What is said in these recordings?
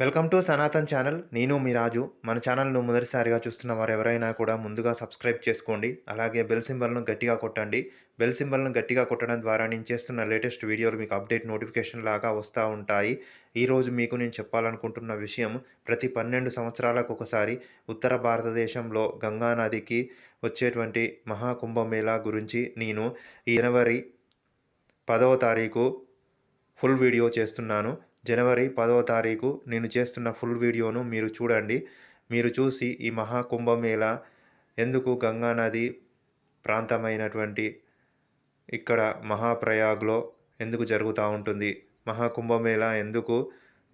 Welcome to Sanatan channel. నేను మీ రాజు. మన ఛానల్ను మొదటిసారిగా చూస్తున్న వారు ఎవరైనా కూడా ముందుగా సబ్స్క్రైబ్ చేసుకోండి. అలాగే బెల్ సింబల్ను గట్టిగా కొట్టండి. బెల్ సింబల్ను గట్టిగా కొట్టడం ద్వారా నేను చేస్తున్న లేటెస్ట్ వీడియోలు మీకు అప్డేట్ నోటిఫికేషన్ లాగా వస్తూ ఉంటాయి. ఈరోజు మీకు నేను చెప్పాలనుకుంటున్న విషయం ప్రతి పన్నెండు సంవత్సరాలకు ఒకసారి ఉత్తర భారతదేశంలో గంగా నదికి వచ్చేటువంటి మహాకుంభమేళా గురించి నేను ఈ జనవరి పదవ తారీఖు ఫుల్ వీడియో చేస్తున్నాను. జనవరి పదవ తారీఖు నేను చేస్తున్న ఫుల్ వీడియోను మీరు చూడండి. మీరు చూసి ఈ మహాకుంభమేళ ఎందుకు గంగా నది ప్రాంతమైనటువంటి ఇక్కడ మహాప్రయాగ్లో ఎందుకు జరుగుతూ ఉంటుంది? మహాకుంభమేళ ఎందుకు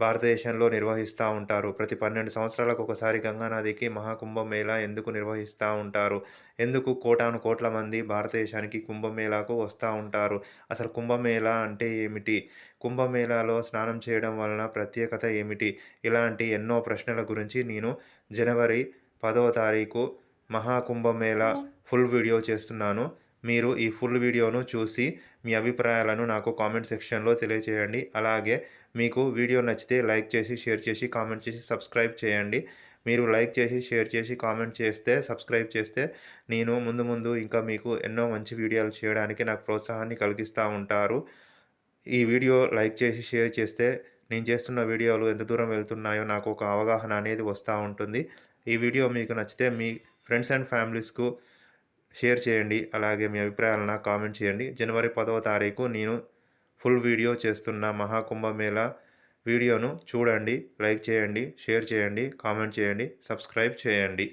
భారతదేశంలో నిర్వహిస్తూ ఉంటారు. ప్రతి పన్నెండు సంవత్సరాలకు ఒకసారి గంగా నదికి మహాకుంభమేళా ఎందుకు నిర్వహిస్తూ ఉంటారు? ఎందుకు కోటాను కోట్ల మంది భారతదేశానికి కుంభమేళాకు వస్తూ ఉంటారు? అసలు కుంభమేళా అంటే ఏమిటి? కుంభమేళాలో స్నానం చేయడం వలన ప్రత్యేకత ఏమిటి? ఇలాంటి ఎన్నో ప్రశ్నల గురించి నేను జనవరి పదవ తారీఖు మహాకుంభమేళా ఫుల్ వీడియో చేస్తున్నాను. మీరు ఈ ఫుల్ వీడియోను చూసి మీ అభిప్రాయాలను నాకు కామెంట్ సెక్షన్లో తెలియజేయండి అలాగే మీకు వీడియో నచ్చితే లైక్ చేసి షేర్ చేసి కామెంట్ చేసి సబ్స్క్రైబ్ చేయండి. మీరు లైక్ చేసి షేర్ చేసి కామెంట్ చేస్తే సబ్స్క్రైబ్ చేస్తే నేను ముందు ముందు ఇంకా మీకు ఎన్నో మంచి వీడియోలు చేయడానికి నాకు ప్రోత్సాహాన్ని కలిగిస్తూ ఉంటారు. ఈ వీడియో లైక్ చేసి షేర్ చేస్తే నేను చేస్తున్న వీడియోలు ఎంత దూరం వెళ్తున్నాయో నాకు ఒక అవగాహన అనేది వస్తూ ఉంటుంది. ఈ వీడియో మీకు నచ్చితే మీ ఫ్రెండ్స్ అండ్ ఫ్యామిలీస్కు షేర్ చేయండి. అలాగే మీ అభిప్రాయాలను నాకు కామెంట్ చేయండి. జనవరి పదవ తారీఖు నేను ఫుల్ వీడియో చేస్తున్న మహాకుంభమేళ వీడియోను చూడండి లైక్ చేయండి షేర్ చేయండి కామెంట్ చేయండి సబ్స్క్రైబ్ చేయండి.